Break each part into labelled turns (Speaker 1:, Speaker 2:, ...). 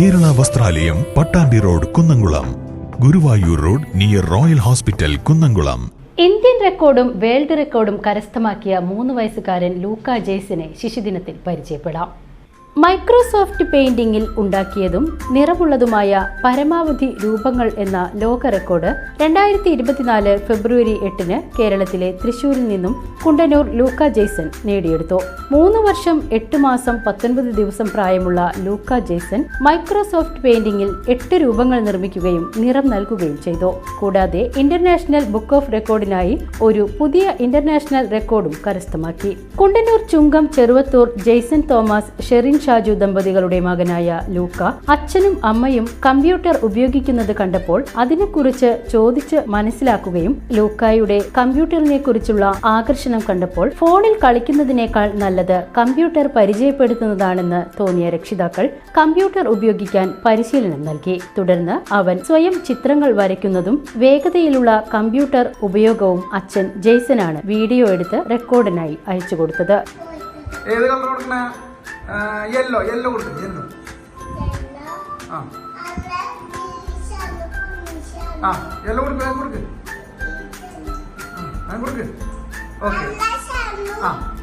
Speaker 1: ദേവാലയം Pattambi road Kunnamkulam. Guruvayur road near royal hospital Kunnamkulam.
Speaker 2: Indian റെക്കോർഡും world റെക്കോർഡും കരസ്ഥമാക്കിയ മൂന്ന് വയസ്സുകാരൻ ലൂക്ക ജെയ്സിനെ ശിശുദിനത്തിൽ പരിചയപ്പെടാം. മൈക്രോസോഫ്റ്റ് പെയിന്റിംഗിൽ ഉണ്ടാക്കിയതും നിറമുള്ളതുമായ പരമാവധി രൂപങ്ങൾ എന്ന ലോക റെക്കോർഡ് രണ്ടായിരത്തി ഇരുപത്തിനാല് ഫെബ്രുവരി എട്ടിന് കേരളത്തിലെ തൃശൂരിൽ നിന്നും കുണ്ടന്നൂർ ലൂക്ക ജെയ്സൺ നേടിയെടുത്തു. മൂന്ന് വർഷം എട്ട് മാസം പത്തൊൻപത് ദിവസം പ്രായമുള്ള ലൂക്ക ജെയ്സൺ മൈക്രോസോഫ്റ്റ് പെയിന്റിംഗിൽ എട്ട് രൂപങ്ങൾ നിർമ്മിക്കുകയും നിറം നൽകുകയും ചെയ്തു. കൂടാതെ ഇന്റർനാഷണൽ ബുക്ക് ഓഫ് റെക്കോർഡിനായി ഒരു പുതിയ ഇന്റർനാഷണൽ റെക്കോർഡും കരസ്ഥമാക്കി. കുണ്ടന്നൂർ ചുങ്കം ചെറുവത്തൂർ ജെയ്സൺ തോമസ് ഷെറിൻ ഷാജു ദമ്പതികളുടെ മകനായ ലൂക്ക അച്ഛനും അമ്മയും കമ്പ്യൂട്ടർ ഉപയോഗിക്കുന്നത് കണ്ടപ്പോൾ അതിനെക്കുറിച്ച് ചോദിച്ച് മനസ്സിലാക്കുകയും ലൂക്കായുടെ കമ്പ്യൂട്ടറിനെ കുറിച്ചുള്ള ആകർഷണം കണ്ടപ്പോൾ ഫോണിൽ കളിക്കുന്നതിനേക്കാൾ നല്ലത് കമ്പ്യൂട്ടർ പരിചയപ്പെടുത്തുന്നതാണെന്ന് തോന്നിയ രക്ഷിതാക്കൾ കമ്പ്യൂട്ടർ ഉപയോഗിക്കാൻ പരിശീലനം നൽകി. തുടർന്ന് അവൻ സ്വയം ചിത്രങ്ങൾ വരയ്ക്കുന്നതും വേഗതയിലുള്ള കമ്പ്യൂട്ടർ ഉപയോഗവും അച്ഛൻ ജെയ്സനാണ് വീഡിയോ എടുത്ത് റെക്കോർഡിനായി അയച്ചു കൊടുത്തത്.
Speaker 3: ഏത് കളർ കൊടുക്കണേ? യെല്ലോ യെല്ലോ കൊടുത്തു യെല്ലോ ആ. ആ യെല്ലോ കൊടുക്ക് കൊടുക്ക്. കൊടുക്ക്. ഓക്കെ.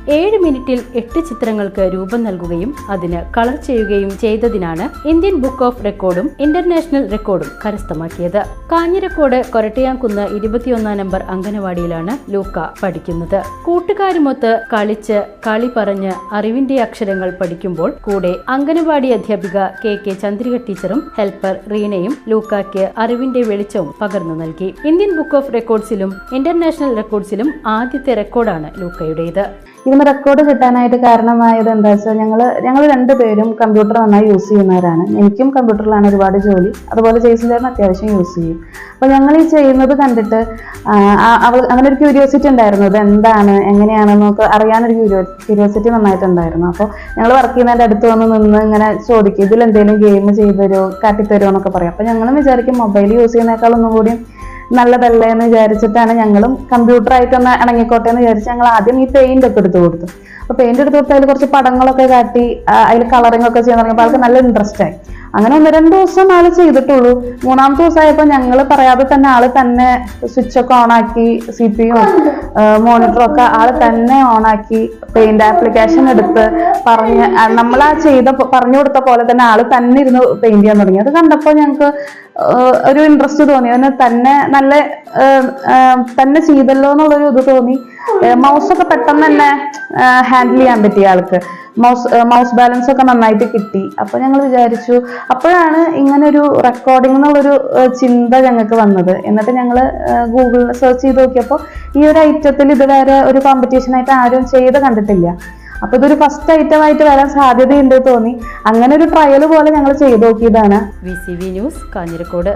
Speaker 2: ഏഴ് മിനിറ്റിൽ എട്ട് ചിത്രങ്ങൾക്ക് രൂപം നൽകുകയും അതിന് കളർ ചെയ്യുകയും ചെയ്തതിനാണ് ഇന്ത്യൻ ബുക്ക് ഓഫ് റെക്കോർഡും ഇന്റർനാഷണൽ റെക്കോർഡും കരസ്ഥമാക്കിയത്. കാഞ്ഞിരക്കോട് കൊരട്ടയാംകുന്ന് ഇരുപത്തിയൊന്നാം നമ്പർ അംഗനവാടിയിലാണ് ലൂക്ക പഠിക്കുന്നത്. കൂട്ടുകാരുമൊത്ത് കളിച്ച് കളി പറഞ്ഞ് അറിവിന്റെ അക്ഷരങ്ങൾ പഠിക്കുമ്പോൾ കൂടെ അംഗനവാടി അധ്യാപിക കെ കെ ചന്ദ്രിക ടീച്ചറും ഹെൽപ്പർ റീനയും ലൂക്കായ്ക്ക് അറിവിന്റെ വെളിച്ചവും പകർന്നു നൽകി. ഇന്ത്യൻ ബുക്ക് ഓഫ് റെക്കോർഡ്സിലും ഇന്റർനാഷണൽ റെക്കോർഡ്സിലും ആദ്യത്തെ റെക്കോർഡാണ് ലൂക്കയുടേത്.
Speaker 4: ഇതിന് റെക്കോർഡ് കിട്ടാനായിട്ട് കാരണമായത് എന്താ വെച്ചാൽ ഞങ്ങൾ ഞങ്ങൾ രണ്ടുപേരും കമ്പ്യൂട്ടർ നന്നായി യൂസ് ചെയ്യുന്നവരാണ്. എനിക്കും കമ്പ്യൂട്ടറിലാണ് ഒരുപാട് ജോലി. അതുപോലെ ചേട്ടൻ അത്യാവശ്യം യൂസ് ചെയ്യും. അപ്പോൾ ഞങ്ങൾ ഈ ചെയ്യുന്നത് കണ്ടിട്ട് അവൾ അങ്ങനെ ഒരു ക്യൂരിയോസിറ്റി ഉണ്ടായിരുന്നു. ഇത് എന്താണ് എങ്ങനെയാണെന്നൊക്കെ അറിയാനൊരു ക്യൂരിയോ ക്യൂരിയോസിറ്റി നന്നായിട്ടുണ്ടായിരുന്നു. അപ്പോൾ ഞങ്ങൾ വർക്ക് ചെയ്യുന്നതിന്റെ അടുത്ത് വന്ന് നിന്ന് ഇങ്ങനെ ചോദിക്കും ഇതിൽ എന്തെങ്കിലും ഗെയിം ചെയ്തു തരുമോ കാട്ടിത്തരുമോ എന്നൊക്കെ പറയും. അപ്പോൾ ഞങ്ങളും വിചാരിക്കും മൊബൈൽ യൂസ് ചെയ്യുന്നേക്കാളൊന്നും കൂടി നല്ലതല്ലേ എന്ന് വിചാരിച്ചിട്ടാണ് ഞങ്ങളും കമ്പ്യൂട്ടറായിട്ടൊന്ന് ഇണങ്ങിക്കോട്ടെ എന്ന് വിചാരിച്ച് ഞങ്ങൾ ആദ്യം ഈ പെയിന്റ് ഒക്കെ എടുത്തു കൊടുത്തു. അപ്പൊ പെയിന്റ് എടുത്ത് കൊടുത്ത് അതിൽ കുറച്ച് പടങ്ങളൊക്കെ കാട്ടി അതിൽ കളറിംഗ് ഒക്കെ ചെയ്യാൻ തുടങ്ങിയപ്പോൾ അവർക്ക് നല്ല ഇൻട്രസ്റ്റ് ആയി. അങ്ങനെ ഒന്ന് രണ്ട് ദിവസം ആൾ ചെയ്തിട്ടുള്ളൂ. മൂന്നാമത്തെ ദിവസമായപ്പോൾ ഞങ്ങൾ പറയാതെ തന്നെ ആൾ തന്നെ സ്വിച്ച് ഒക്കെ ഓണാക്കി സി പി യു മോണിറ്ററും ഒക്കെ ആൾ തന്നെ ഓണാക്കി പെയിന്റ് ആപ്ലിക്കേഷൻ എടുത്ത് പറഞ്ഞ് നമ്മൾ ആ ചെയ്ത പറഞ്ഞു കൊടുത്ത പോലെ തന്നെ ആൾ തന്നെ ഇരുന്ന് പെയിന്റ് ചെയ്യാൻ തുടങ്ങി. അത് കണ്ടപ്പോൾ ഞങ്ങൾക്ക് ഒരു ഇൻട്രസ്റ്റ് തോന്നി. അതിന് തന്നെ നല്ല തന്നെ ചെയ്തല്ലോ എന്നുള്ളൊരു ഇത് തോന്നി. മൗസ് ഒക്കെ പെട്ടെന്ന് തന്നെ ഹാൻഡിൽ ചെയ്യാൻ പറ്റി ആൾക്ക്. മൗസ് മൗസ് ബാലൻസ് ഒക്കെ നന്നായിട്ട് കിട്ടി. അപ്പൊ ഞങ്ങൾ വിചാരിച്ചു അപ്പോഴാണ് ഇങ്ങനെ ഒരു റെക്കോർഡിംഗ് എന്നുള്ളൊരു ചിന്ത ഞങ്ങൾക്ക് വന്നത്. എന്നിട്ട് ഞങ്ങൾ ഗൂഗിളിൽ സെർച്ച് ചെയ്ത് നോക്കിയപ്പോൾ ഈ ഒരു ഐറ്റത്തിൽ ഇതുവരെ ഒരു കോമ്പറ്റീഷൻ ആയിട്ട് ആരും ചെയ്ത് കണ്ടിട്ടില്ല. അപ്പൊ ഇതൊരു ഫസ്റ്റ് ഐറ്റം ആയിട്ട് വരാൻ സാധ്യതയുണ്ട് തോന്നി. അങ്ങനെ ഒരു ട്രയൽ പോലെ ഞങ്ങൾ ചെയ്ത് നോക്കിയതാണ്.
Speaker 2: V C V news Kanjirakode.